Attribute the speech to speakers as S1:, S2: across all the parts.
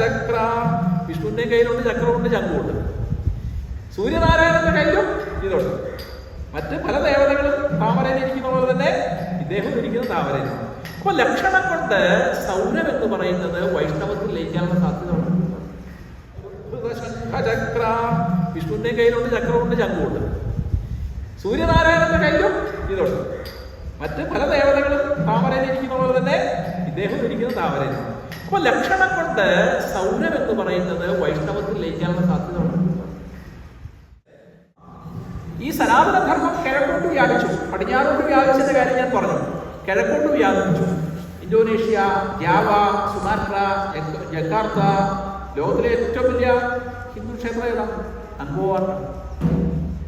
S1: ചക്ര വിഷ്ണുവിന്റെ കയ്യിലുണ്ട് ചക്രമുണ്ട് ചങ്കുണ്ട്. സൂര്യനാരായണന്റെ കയ്യിലും ഇതുണ്ട്. മറ്റ് പല ദേവതകളും താമരയിൽ ഇരിക്കുന്ന പോലെ തന്നെ ഇദ്ദേഹം ഇരിക്കുന്ന താമരയിൽ അപ്പൊ ലക്ഷണം കൊണ്ട് സൗരം എന്ന് പറയുന്നത് വൈഷ്ണവത്തിൽ ലയിക്കാനുള്ള സാധ്യത ചക്ര വിഷ്ണുവിന്റെ കയ്യിലുണ്ട് ചക്രമുണ്ട് ചങ്കുണ്ട്. സൂര്യനാരായണന്റെ കയ്യിലും ഇതുണ്ട്. മറ്റ് പല ദേവതകളും താമരയിൽ ഇരിക്കുന്ന പോലെ തന്നെ ഇദ്ദേഹം ഇരിക്കുന്ന താമരയിലാണ് അപ്പൊ ലക്ഷണം കൊണ്ട് സൗരം എന്ന് പറയുന്നത് വൈഷ്ണവത്തിൽ ലയിക്കാനുള്ള സാധ്യത ഈ സനാതന ധർമ്മം കിഴക്കോട്ട് വ്യാപിച്ചു. പടിഞ്ഞാറോട്ട് വ്യാപിച്ചതിന്റെ കാര്യം ഞാൻ പറഞ്ഞു. കിഴക്കോട്ട് വ്യാപിച്ചു. ഇന്തോനേഷ്യ ജാവ സുമാത്ര ജക്ക- ജക്കാർത്ത ലോകത്തിലെ ഏറ്റവും വലിയ ഹിന്ദു ക്ഷേത്രം ഏതാണ്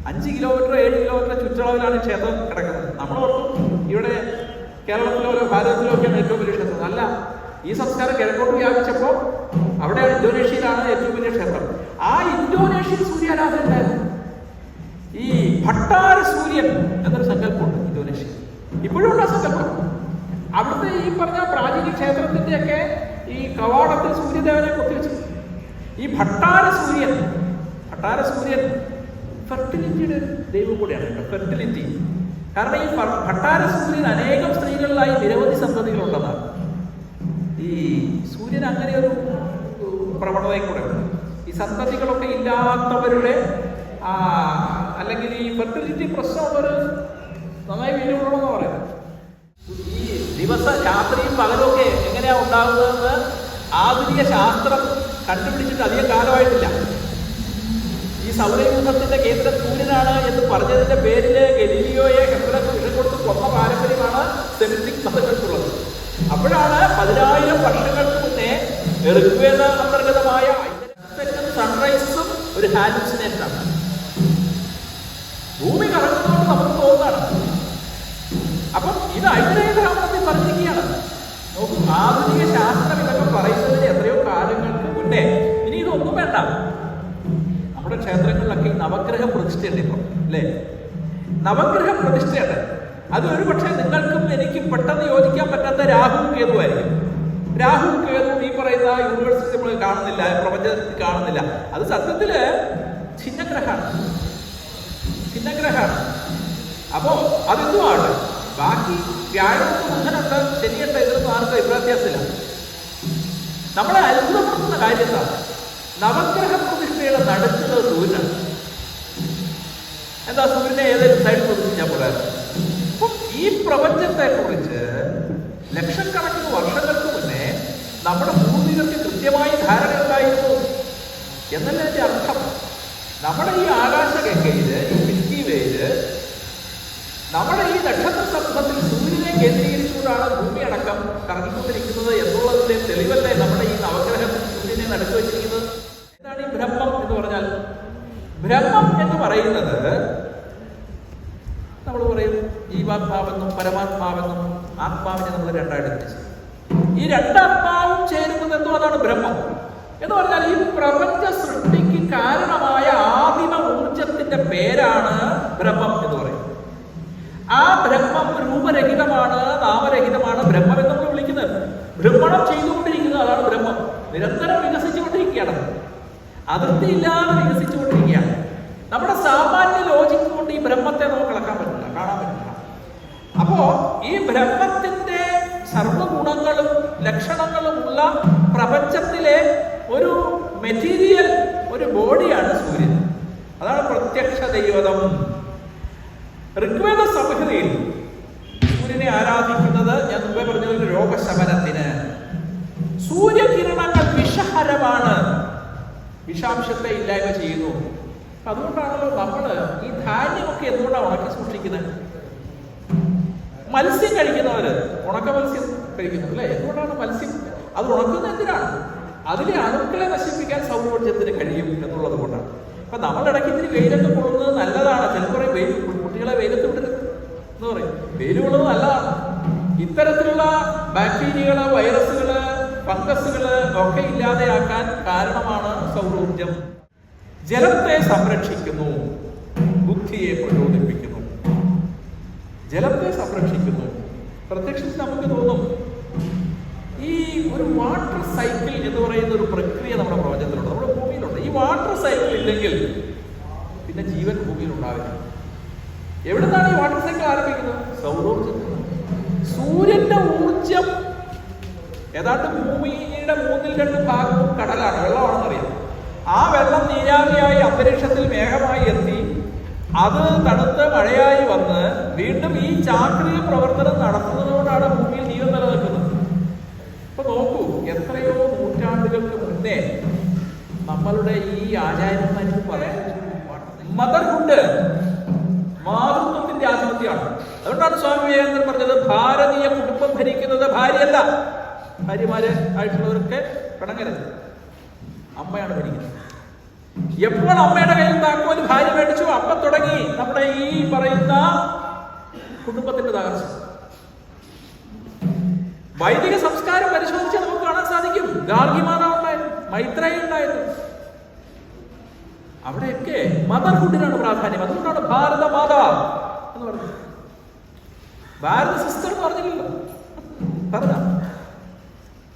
S1: അഞ്ച് കിലോമീറ്റർ ഏഴ് കിലോമീറ്റർ ചുറ്റളവിലാണ് ക്ഷേത്രം കിടക്കുന്നത്. നമ്മൾ ഓർക്കും ഇവിടെ കേരളത്തിലോ ഭാരതത്തിലോ ഒക്കെയാണ് ഏറ്റവും വലിയ ക്ഷേത്രം. അല്ല ഈ സംസ്കാരം കിഴക്കോട്ട് വ്യാപിച്ചപ്പോൾ അവിടെ ഇന്തോനേഷ്യയിലാണ് ഏറ്റവും വലിയ ക്ഷേത്രം. ആ ഇന്തോനേഷ്യൻ സൂര്യാരാധന ഈ ഭട്ടാര സൂര്യൻ എന്നൊരു സങ്കല്പമുണ്ട് ഇന്തോനേഷ്യ ഇപ്പോഴും ഉള്ള സങ്കല്പം. അവിടുത്തെ ഈ പറഞ്ഞ പ്രാചീന ക്ഷേത്രത്തിന്റെ ഒക്കെ ഈ കവാടത്തിൽ സൂര്യദേവനെ കൊത്തിവെച്ചു ഈ ഭട്ടാര സൂര്യൻ ഭട്ടാര സൂര്യൻ ഫെർട്ടിലിറ്റിയുടെ ദൈവം കൂടിയാണ് ഫെർട്ടിലിറ്റി. കാരണം ഈ ഭട്ടാര സൂര്യൻ അനേകം സ്ത്രീകളിലായി നിരവധി സന്തതികളുള്ളതാണ്. സൂര്യൻ അങ്ങനെ ഒരു പ്രവണതയും കൂടെ ഈ സന്തതികളൊക്കെ ഇല്ലാത്തവരുടെ അല്ലെങ്കിൽ ഈ ഫെർട്ടിലിറ്റി പ്രശ്നം അവർ നന്നായി വീടുകൊള്ളണമെന്ന് പറയുന്നത്. ഈ ദിവസ രാത്രിയും പകലൊക്കെ എങ്ങനെയാ ഉണ്ടാകുന്നതെന്ന് ആധുനിക ശാസ്ത്രം കണ്ടുപിടിച്ചിട്ട് അധികം കാലമായിട്ടില്ല. ഈ സൗരയൂഥത്തിന്റെ കേന്ദ്രം സൂര്യനാണ് എന്ന് പറഞ്ഞതിന്റെ പേരിൽ ഗലീലിയോയെ ഹെബ്രക്ക് വിഷം കൊടുത്ത് കൊന്ന പാരമ്പര്യമാണ് സെമിറ്റിക് മതങ്ങൾക്കുള്ളത്. അപ്പോഴാണ് പതിനായിരം വർഷങ്ങൾക്ക് ഋഗ്വേദ അന്തർഗതമായ സൺറൈസും ഒരു ഹാലുസിനേഷനാണ് ഭൂമി കറങ്ങുന്നതുകൊണ്ട് നമുക്ക് തോന്നാണ്. അപ്പം ഇത് ഐതിഹ്യ പറഞ്ഞിരിക്കുകയാണ്. നോക്കൂ ആധുനിക ശാസ്ത്രം ഇതൊക്കെ പറയുന്നതിന് എത്രയോ കാലങ്ങൾക്ക് മുന്നേ. ഇനി ഇതൊന്നും വേണ്ട. നമ്മുടെ ക്ഷേത്രങ്ങളിലൊക്കെ നവഗ്രഹ പ്രതിഷ്ഠയുണ്ട് ഇപ്പം അല്ലേ? നവഗ്രഹ പ്രതിഷ്ഠയുണ്ട് അത് ഒരു പക്ഷേ നിങ്ങൾക്കും എനിക്കും പെട്ടെന്ന് യോജിക്കാൻ പറ്റാത്ത രാഹു കേതു ആയിരിക്കും രാഹു കേതു ഈ ആ യൂണിവേഴ്സിറ്റി നമ്മൾ കാണുന്നില്ല പ്രപഞ്ചത്തിൽ കാണുന്നില്ല. അത് സത്യത്തിൽ ഛിന്നഗ്രഹമാണ് ഛിന്നഗ്രഹമാണ് അപ്പോ അതെന്തുമാണ് ബാക്കി വ്യാഴമുണ്ട് ബുധനുണ്ട് ശനിയുണ്ട് ഇതൊന്നും ആർക്കും അഭിപ്രാത്യാസമില്ല നമ്മളെ അത്ഭുതപ്പെടുത്തുന്ന കാര്യം എന്താ? നവഗ്രഹ പ്രതിഷ്ഠയുടെ നടുക്കുന്നത് സൂര്യനാണ്. എന്താ സൂര്യനെ ഏതെങ്കിലും സൈഡിൽ പ്രതിഷ്ഠിച്ചാൽ പോരാ അപ്പം ഈ പ്രപഞ്ചത്തെ കുറിച്ച് ലക്ഷക്കണക്കിന് വർഷങ്ങൾക്ക് മുന്നേ നമ്മുടെ പൂർവികർക്ക് കൃത്യമായി ധാരണ ഉണ്ടായിരുന്നു എന്നല്ലേ അതിന്റെ അർത്ഥം? നമ്മുടെ ഈ ആകാശഗംഗയിൽ ഈ മിൽക്കി വേയിൽ നമ്മുടെ ഈ നക്ഷത്ര സമൂഹത്തിൽ സൂര്യനെ കേന്ദ്രീകരിച്ചുകൊണ്ടാണ് ഭൂമി അടക്കം കറങ്ങിക്കൊണ്ടിരിക്കുന്നത് എന്നുള്ളതിന്റെ തെളിവല്ലേ നമ്മുടെ ഈ നവഗ്രഹം സൂര്യനെ നടുക്ക് വെച്ചിരിക്കുന്നത്? എന്താണ് ഈ ബ്രഹ്മം എന്ന് പറഞ്ഞാൽ? ബ്രഹ്മം എന്ന് പറയുന്നത് നമ്മൾ പറയും ജീവാത്മാവെന്നും പരമാത്മാവെന്നും ആത്മാവിനെ നമ്മൾ രണ്ടായിട്ട് തിരിച്ചു. ഈ രണ്ടാത്മാവും ചേരുന്നത് അതാണ് ബ്രഹ്മം. എന്ന് പറഞ്ഞാൽ ഈ പ്രപഞ്ച സൃഷ്ടിക്ക് കാരണമായ ആദിമ ഊർജത്തിന്റെ പേരാണ് ബ്രഹ്മം എന്ന് പറയുന്നത്. ആ ബ്രഹ്മം രൂപരഹിതമാണ് നാമരഹിതമാണ് ബ്രഹ്മം എന്ന് നമ്മൾ വിളിക്കുന്നത്. ഭ്രമണം ചെയ്തുകൊണ്ടിരിക്കുന്നത് അതാണ് ബ്രഹ്മം. നിരന്തരം വികസിച്ചുകൊണ്ടിരിക്കുകയാണ്. അതിർത്തിയില്ലാതെ വികസിച്ചുകൊണ്ടിരിക്കുകയാണ് നമ്മുടെ സാമാന്യ ലോജിക്ക് കൊണ്ട് ഈ ബ്രഹ്മത്തെ നമുക്ക് കളക്കാൻ പറ്റില്ല കാണാൻ പറ്റില്ല അപ്പോ ഈ ബ്രഹ്മത്തിന്റെ സർവഗുണങ്ങളും ലക്ഷണങ്ങളും ഉള്ള പ്രപഞ്ചത്തിലെ ഒരു മെറ്റീരിയൽ ഒരു ബോഡിയാണ് സൂര്യൻ അതാണ് പ്രത്യക്ഷ ദൈവതം ഋഗ്വേദ സംഹിതയിൽ സൂര്യനെ ആരാധിക്കുന്നത് ഞാൻ മുമ്പേ പറഞ്ഞ രോഗശമനത്തിന്. സൂര്യകിരണങ്ങൾ വിഷഹരമാണ്. വിഷാംശത്തെ ഇല്ലായ്മ ചെയ്യുന്നു. അതുകൊണ്ടാണല്ലോ നമ്മൾ ഈ ധാന്യമൊക്കെ എന്തുകൊണ്ടാണ് ഉണക്കി സൂക്ഷിക്കുന്നത്? മത്സ്യം കഴിക്കുന്നവര് ഉണക്ക മത്സ്യം കഴിക്കുന്നു അല്ലെ? എന്തുകൊണ്ടാണ് മത്സ്യം? അത് ഉണക്കുന്നത് എന്തിനാണ്? അതിലെ അണുക്കളെ നശിപ്പിക്കാൻ സൗരോർജത്തിന് കഴിയും എന്നുള്ളത് കൊണ്ടാണ്. അപ്പൊ നമ്മൾ ഇടയ്ക്ക് ഇത്തിരി വെയിലൊക്കെ കൊള്ളുന്നത് നല്ലതാണ്. ചില കുറെ വെയിൽ കുട്ടികളെ വെയിലത്ത് വിടരുത് എന്ന് പറയും. വെയിൽ കൊള്ളുന്നത് നല്ലതാണ്. ഇത്തരത്തിലുള്ള ബാക്ടീരിയകൾ വൈറസുകൾ ഫംഗസുകൾ ഒക്കെ ഇല്ലാതെയാക്കാൻ കാരണമാണ് സൗരോർജം. ജലത്തെ സംരക്ഷിക്കുന്നു. ബുദ്ധിയെ പ്രചോദിപ്പിക്കുന്നു. ജലത്തെ സംരക്ഷിക്കുന്നു. പ്രത്യക്ഷത്തിൽ നമുക്ക് തോന്നും ഈ ഒരു വാട്ടർ സൈക്കിൾ എന്ന് പറയുന്ന ഒരു പ്രക്രിയ നമ്മുടെ പ്രപഞ്ചത്തിലുണ്ട് നമ്മുടെ ഭൂമിയിലുണ്ട് ഈ വാട്ടർ സൈക്കിൾ ഇല്ലെങ്കിൽ പിന്നെ ജീവൻ ഭൂമിയിൽ ഉണ്ടാവില്ല. എവിടെ നിന്നാണ് ഈ വാട്ടർ സൈക്കിൾ ആരംഭിക്കുന്നത്? സൗരോർജത്തിൽ സൂര്യന്റെ ഊർജം ഏതാണ്ട് ഭൂമിയുടെ മൂന്നിൽ രണ്ട് ഭാഗവും കടലാണ്. വെള്ളമാണെന്നറിയാം ആ വെള്ളം നീരാവിയായി അന്തരീക്ഷത്തിൽ മേഘമായി എത്തി. അത് തണുത്ത് മഴയായി വന്ന് വീണ്ടും ഈ ചാക്രിക പ്രവർത്തനം നടത്തുന്നതുകൊണ്ടാണ് ഭൂമിയിൽ ജീവൻ നിലനിൽക്കുന്നത്. ഇപ്പൊ നോക്കൂ എത്രയോ നൂറ്റാണ്ടുകൾക്ക് മുന്നേ നമ്മളുടെ ഈ ആചാര്യന്മാർ പറയാൻ മദർഹുഡ് മാതൃത്വത്തിന്റെ ആധിപത്യമാണ്. അതുകൊണ്ടാണ് സ്വാമി വിവേകാനന്ദൻ പറഞ്ഞത് ഭാരതീയ കുടുംബം ഭരിക്കുന്നത് ഭാര്യയല്ല. ഭാര്യമാരെ ആയിട്ടുള്ളവരൊക്കെ പിണങ്ങരുത്. അമ്മയാണ് ഭരിക്കുന്നത്. എപ്പോൾ അമ്മയുടെ കയ്യിൽ താക്കോൽ ഭാര്യ മേടിച്ചു അമ്മ തുടങ്ങി. നമ്മുടെ ഈ പറയുന്ന കുടുംബത്തിന്റെ തകർച്ച. വൈദിക സംസ്കാരം പരിശോധിച്ച് നമുക്ക് കാണാൻ സാധിക്കും. ഗാർഗിമാന ഉണ്ടായിരുന്നു മൈത്രേയ ഉണ്ടായിരുന്നു അവിടെയൊക്കെ മദർഹുഡിനാണ് പ്രാധാന്യം. അതുകൊണ്ടാണ് ഭാരത മാത എന്ന് പറഞ്ഞത്. ഭാരത സിസ്റ്റർ എന്ന് പറഞ്ഞില്ലല്ലോ. പറഞ്ഞ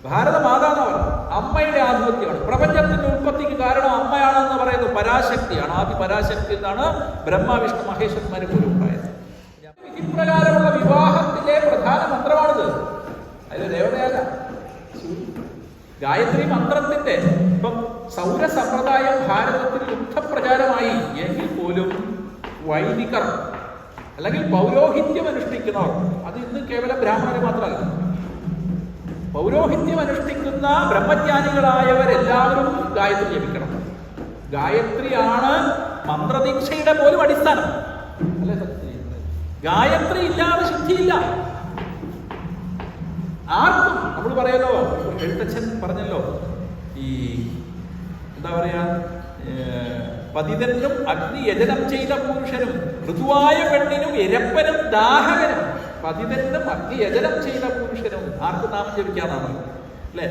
S1: ഭാരത മാത എന്ന് പറഞ്ഞു അമ്മയുടെ ആധിപത്യമാണ്. പ്രപഞ്ചത്തിന്റെ ഉൽപ്പത്തിക്ക് കാരണം അമ്മയാണെന്ന് പറയുന്നത് പരാശക്തിയാണ്. ആദ്യ പരാശക്തി എന്നാണ് ബ്രഹ്മ വിഷ്ണു മഹേശ്വരന്മാര് പോലും ഉണ്ടായത്. ഇപ്രകാരമുള്ള വിവാഹത്തിലെ പ്രധാന മന്ത്രമാണിത്. അതിൽ ദേവതയല്ല. ഗായത്രി മന്ത്രത്തിന്റെ ഇപ്പം സൗര സമ്പ്രദായം ഭാരതത്തിൽ യുദ്ധപ്രചാരമായി. എങ്കിൽ പോലും വൈദികർ അല്ലെങ്കിൽ പൗരോഹിത്യം അനുഷ്ഠിക്കുന്നവർ അത് ഇന്ന് കേവലം ബ്രാഹ്മണരെ മാത്രമല്ല പൗരോഹിത്യം അനുഷ്ഠിക്കുന്ന ബ്രഹ്മജ്ഞാനികളായവരെല്ലാവരും ഗായത്രി ജപിക്കണം. ഗായത്രിയാണ് മന്ത്രദീക്ഷയുടെ പോലും അടിസ്ഥാനം. ഗായത്രി ഇല്ലാതെ ശുദ്ധിയില്ല. ആർക്കും നമ്മൾ പറയല്ലോ എഴുത്തച്ഛൻ പറഞ്ഞല്ലോ ഈ എന്താ പറയാ പതിതനും അഗ്നി യജനം ചെയ്ത പുരുഷനും ഋതുവായ പെണ്ണിനും ഇരപ്പനും ദാഹകനും പതിതനും അഗ്നി യജനം ചെയ്ത പുരുഷനും ആർക്ക് നാമം ജപിക്കാന്നാണ്. അല്ലേ?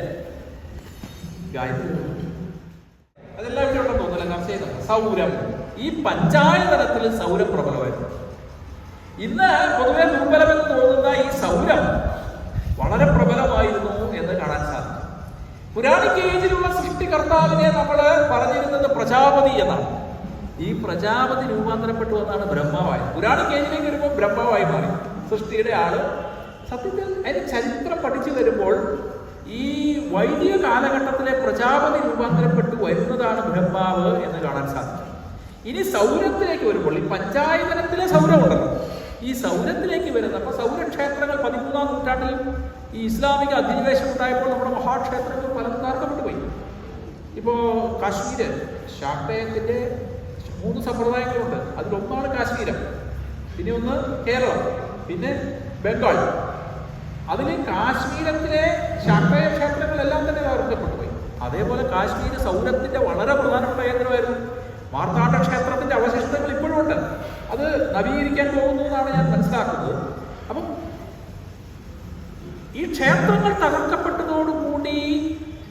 S1: അതെല്ലാം ഇവിടെ ഉണ്ടെന്ന് തോന്നുന്നില്ല ചർച്ച സൗരം. ഈ പഞ്ചായതലത്തിൽ സൗരം പ്രബലമായിരുന്നു ഇന്ന് പൊതുവെ ദുർബലമെന്ന് തോന്നുന്ന ഈ സൗരം വളരെ പ്രബലമായിരുന്നു എന്ന് കാണാൻ സാധിക്കും. പുരാണിക് ഏജിലുള്ള സൃഷ്ടികർത്താവിനെ നമ്മൾ പറഞ്ഞിരുന്നത് പ്രജാപതി എന്നാണ്. ഈ പ്രജാപതി രൂപാന്തരപ്പെട്ടു എന്നാണ് ബ്രഹ്മാവായത് പുരാണിക് ഏജിലേക്ക് വരുമ്പോൾ ബ്രഹ്മാവായി മാറി. സൃഷ്ടിയുടെ ആൾ സത്യത്തിൽ അതിന് ചരിത്രം പഠിച്ചു വരുമ്പോൾ ഈ വൈദിക കാലഘട്ടത്തിലെ പ്രജാപതി രൂപാന്തരപ്പെട്ടു വരുന്നതാണ് ബ്രഹ്മാവ് എന്ന് കാണാൻ സാധിക്കും. ഇനി സൗരത്തിലേക്ക് വരുമ്പോൾ ഈ പഞ്ചായതനത്തിലെ സൗരമുണ്ടല്ലോ. ഈ സൗരത്തിലേക്ക് വരുന്നത്. അപ്പൊ സൗരക്ഷേത്രങ്ങൾ പതിമൂന്നാം നൂറ്റാണ്ടിൽ ഈ ഇസ്ലാമിക അധിനിവേശം ഉണ്ടായപ്പോൾ നമ്മുടെ മഹാക്ഷേത്രങ്ങൾ പലതും തകർക്കപ്പെട്ടു പോയി. ഇപ്പോ കാശ്മീര് ശാക്തയത്തിന്റെ മൂന്ന് സമ്പ്രദായങ്ങളുണ്ട്. അതിലൊന്നാണ് കാശ്മീരം. പിന്നെ ഒന്ന് കേരളം പിന്നെ ബംഗാൾ. അതിൽ കാശ്മീരത്തിലെ ശാക്തയ ക്ഷേത്രങ്ങളെല്ലാം തന്നെ തകർക്കപ്പെട്ടു പോയി. അതേപോലെ കാശ്മീര് സൗരത്തിന്റെ വളരെ പ്രധാനപ്പെട്ട കേന്ദ്രമായിരുന്നു. മാർത്താണ്ഡ ക്ഷേത്രത്തിന്റെ അവശിഷ്ടങ്ങൾ ഇപ്പോഴും ഉണ്ട് അത് നവീകരിക്കാൻ പോകുന്നു എന്നാണ് ഞാൻ മനസ്സിലാക്കുന്നത്. അപ്പം ഈ ക്ഷേത്രങ്ങൾ തകർക്കപ്പെട്ടതോടുകൂടി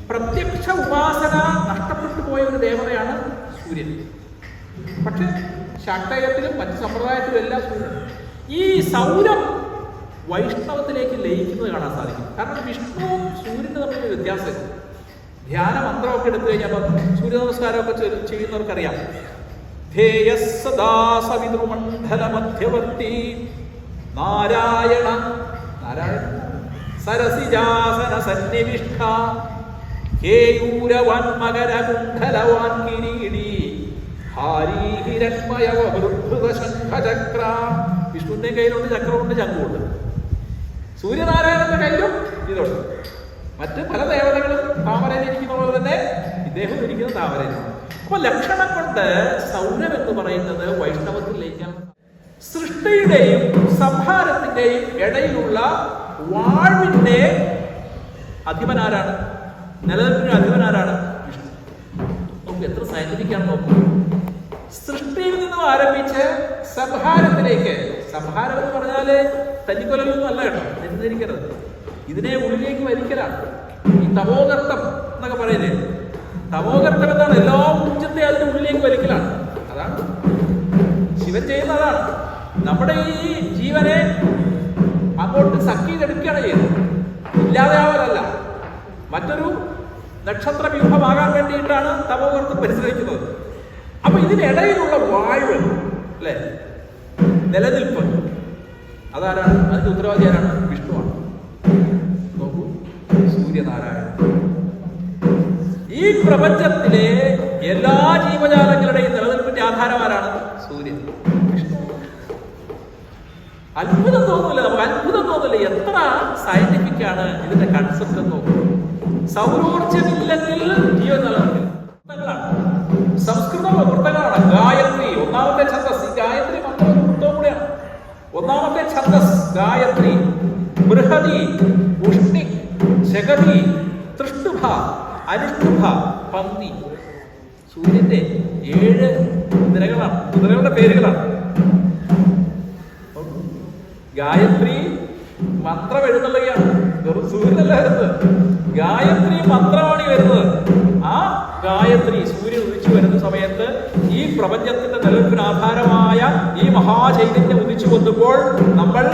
S1: പ്രത്യക്ഷ ഉപാസന നഷ്ടപ്പെട്ടു പോയ ഒരു ദേവതയാണ് സൂര്യൻ. പക്ഷെ ശാക്തയത്തിലും മറ്റ് സമ്പ്രദായത്തിലും എല്ലാം സൂര്യൻ. ഈ സൗരം വൈഷ്ണവത്തിലേക്ക് ലയിക്കുന്നത് കാണാൻ സാധിക്കും. കാരണം വിഷ്ണുവും സൂര്യനും തമ്മിൽ വ്യത്യാസമില്ല. ധ്യാന മന്ത്രമൊക്കെ എടുത്തു കഴിഞ്ഞാൽ അപ്പം സൂര്യ നമസ്കാരമൊക്കെ ചെയ്യുന്നവർക്കറിയാം. കേയൂരവാൻ മകരകുണ്ഠലവാൻ കിരീടി ഹാരീ ഹിരൺമയവ വൃദ്ധ ശംഖചക്ര വിഷ്ണുവിന്റെ കയ്യിലുണ്ട് ചക്രമുണ്ട് ചങ്കുണ്ട് സൂര്യനാരായണന്റെ കയ്യിലും ഇതുണ്ട്. മറ്റ് പല ദേവതകളും താമരയിൽ ഇരിക്കുന്ന പോലെ തന്നെ ഇദ്ദേഹം ഇരിക്കുന്ന താമരയിലാണ് അപ്പൊ ലക്ഷണം കൊണ്ട് സൗരം എന്ന് പറയുന്നത് വൈഷ്ണവത്തിലേക്ക് സൃഷ്ടിയുടെയും സംഹാരത്തിന്റെയും ഇടയിലുള്ള വാഴ്വിന്റെ അധിപനാരാണ്. നിലനിൽപ്പിന്റെ അധിപനാരാണ് നമുക്ക് എത്ര സയന്റിഫിക്കാണ് നോക്കുന്നത് സൃഷ്ടിയിൽ നിന്നും ആരംഭിച്ച് സംഹാരത്തിലേക്ക് സംഹാരം എന്ന് പറഞ്ഞാൽ തല്ലിക്കൊലൊന്നും അല്ല കേട്ടോ തെറ്റിദ്ധരിക്കരുത്. ഇതിനെ ഉള്ളിലേക്ക് വലിക്കലാണ്. ഈ തപോകർത്തം എന്നൊക്കെ പറയുന്നത് തമോഗർത്തം എന്താണ്? എല്ലാ ഊർജത്തെ അതിന്റെ ഉള്ളിലേക്ക് വലിക്കലാണ്. അതാണ്. ശിവൻ ചെയ്യുന്ന അതാണ്. നമ്മുടെ ഈ ജീവനെ അങ്ങോട്ട് സഖ്യതെടുക്കുകയാണ് ചെയ്യുന്നത്. ഇല്ലാതെയാവലല്ല മറ്റൊരു നക്ഷത്ര വ്യൂഹമാകാൻ വേണ്ടിയിട്ടാണ് തപോവർത്ത് പരിശ്രമിക്കുന്നത്. അപ്പൊ ഇതിനിടയിലുള്ള വായു അല്ലേ? നിലനിൽപ്പ്. അതാരാണ്? അതിന്റെ ഉത്തരവാദി ആരാണ്? വിഷ്ണുവാണ്. നോക്കൂ. സൂര്യനാരായണൻ. ഈ പ്രപഞ്ചത്തിലെ എല്ലാ ജീവജാലങ്ങളുടെയും നിലനിൽപ്പിന്റെ ആധാരമാരാണ് സൂര്യൻ. അത്ഭുതം തോന്നില്ല നമുക്ക് അത്ഭുതം തോന്നില്ല എത്ര സയന്റിഫിക് ആണ് ഇതിന്റെ കൺസെപ്റ്റ് എന്ന് നോക്കും സൗരോർജമില്ലെങ്കിൽ ജീവൻ നിലനിൽക്കില്ല. സംസ്കൃതം വൃത്തങ്ങളാണ്. ഗായത്രി ഒന്നാമത്തെ ഛന്ദസ്. ഈ ഗായത്രി മന്ത്രം ഒരു കൂടെയാണ്. ഒന്നാമത്തെ ഛന്ദസ് ഗായത്രി. ബൃഹതി ഉഷ്ണി ശകതി തൃഷ്ടുഭ. അരിഷ്ടുഭ പന്നി. സൂര്യന്റെ ഏഴ് നിരകളാണ് കുതിരകളുടെ പേരുകളാണ്. ഗായത്രി മന്ത്രം എഴുന്നള്ളുകയാണ് വെറും സൂര്യനല്ല വരുന്നത്. ഗായത്രി മന്ത്രമാണ് ഈ വരുന്നത്. ആ ഗായത്രി സൂര്യൻ ഉദിച്ചു വരുന്ന സമയത്ത് ഈ പ്രപഞ്ചത്തിന്റെ നിലനിൽപ്പിന് ആധാരമായ ഈ മഹാചൈതന്യം ഉദിച്ചു വന്നപ്പോൾ നമ്മൾ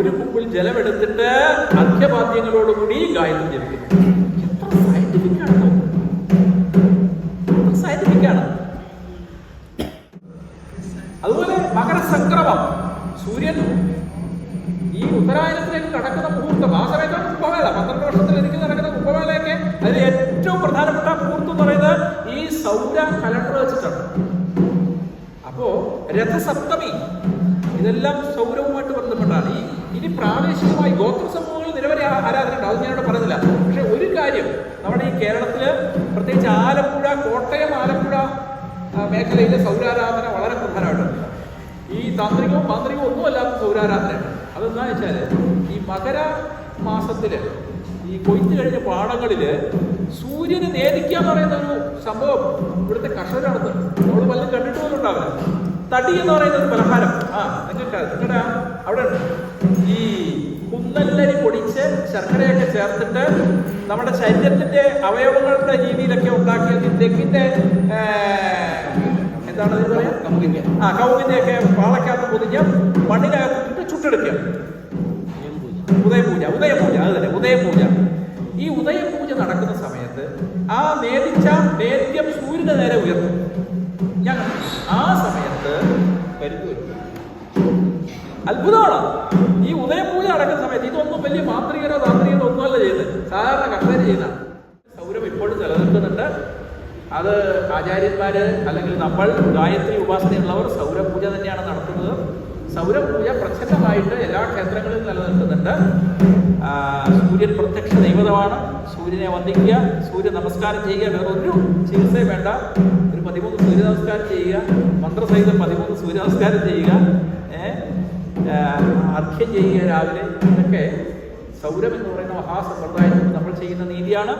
S1: ഒരു കുപ്പിൽ ജലമെടുത്തിട്ട് അധ്യപാദ്യങ്ങളോടുകൂടി ഗായത്രി ജപിക്കുന്നു. കടക്കുന്ന മുഹൂർത്തം. ആ സമയത്താണ് കുംഭമേള. പന്ത്രണ്ട് വർഷത്തിൽ എനിക്ക് നടക്കുന്ന കുംഭമേളയൊക്കെ അതിൽ ഏറ്റവും പ്രധാനപ്പെട്ട മുഹൂർത്തം എന്ന് പറയുന്നത് ഈ സൗര കലണ്ടർ വെച്ചിട്ടാണ്. അപ്പോ രഥസപ്തമി. ഇതെല്ലാം സൗരവുമായിട്ട് ബന്ധപ്പെട്ടാണ്. ഈ ഇനി പ്രാദേശികമായി ഗോത്ര സമൂഹങ്ങളിൽ നിരവധി ആരാധന ഉണ്ട് അത് ഞാനിവിടെ പറയുന്നില്ല. പക്ഷെ ഒരു കാര്യം നമ്മുടെ ഈ കേരളത്തിൽ പ്രത്യേകിച്ച് ആലപ്പുഴ കോട്ടയം ആലപ്പുഴ മേഖലയിലെ സൗരാരാധന വളരെ പ്രധാനമായിട്ടുണ്ട്. ഈ താന്ത്രികവും മാന്ത്രികവും ഒന്നുമല്ലാത്ത സൗരാരാധനയാണ്. അതെന്താ വെച്ചാൽ ഈ മകര മാസത്തിൽ ഈ കൊയ്ത്ത് കഴിഞ്ഞ പാടങ്ങളിൽ സൂര്യനെ നേദിക്കുക എന്ന് പറയുന്ന ഒരു സംഭവം ഇവിടുത്തെ കർഷകരാണത് നമ്മൾ വല്ലതും കണ്ടിട്ട് പോലും തടി എന്ന് പറയുന്ന ഒരു പലഹാരം. ആ നിങ്ങൾക്ക് നിങ്ങളുടെ അവിടെ. ഈ കുന്നല്ലരി പൊടിച്ച് ശർക്കരയൊക്കെ ചേർത്തിട്ട് നമ്മുടെ ശരീരത്തിന്റെ അവയവങ്ങളുടെ രീതിയിലൊക്കെ ഉണ്ടാക്കിയ ഏ, എന്താണ് അതിന് പറയാം? കൗങ്ങിന്റെ ആ കൗങ്ങിന്റെ ഒക്കെ പാളക്കകത്ത് പൊതിഞ്ഞ് മണ്ണിനകത്തിട്ട് ചുട്ടെടുക്കുക. ഉദയപൂജ ഉദയപൂജ അത് തന്നെ ഉദയപൂജ. ഈ ഉദയപൂജ നടക്കുന്ന സമയത്ത് ആ നേദിച്ച നേദ്യം സൂര്യന് നേരെ ഉയർത്തും ഞങ്ങൾ ആ സമയത്ത് അത്ഭുതമാണ്. ഈ ഉദയപൂജ നടക്കുന്ന സമയത്ത് ഇതൊന്നും വലിയ മാന്ത്രികരോ താന്ത്രികരോ ഒന്നുമല്ല ചെയ്യുന്നത്. സാധാരണ കർഷകർ ചെയ്യുന്നതാണ് സൗരം ഇപ്പോഴും നിലനിൽക്കുന്നുണ്ട്. അത് ആചാര്യന്മാര് അല്ലെങ്കിൽ നമ്മൾ ഗായത്രി ഉപാസനയുള്ളവർ സൗരപൂജ തന്നെയാണ് നടത്തുന്നത്. സൗരപൂജ പ്രച്ഛന്നമായിട്ട് എല്ലാ ക്ഷേത്രങ്ങളിലും നിലനിൽക്കുന്നുണ്ട്. സൂര്യൻ പ്രത്യക്ഷ ദൈവതമാണ്. സൂര്യനെ വന്ദിക്കുക സൂര്യ നമസ്കാരം ചെയ്യുക. വേറെ ഒരു ചികിത്സയും വേണ്ട. ഒരു പതിമൂന്ന് സൂര്യ നമസ്കാരം ചെയ്യുക. മന്ത്രസഹിതം പതിമൂന്ന് സൂര്യ നമസ്കാരം ചെയ്യുക അർഘ്യം ചെയ്യുക രാവിലെ. ഇതൊക്കെ സൗരം എന്ന് പറയുന്ന മഹാസമ്പ്രദായത്തിൽ നമ്മൾ ചെയ്യുന്ന നീതിയാണ്.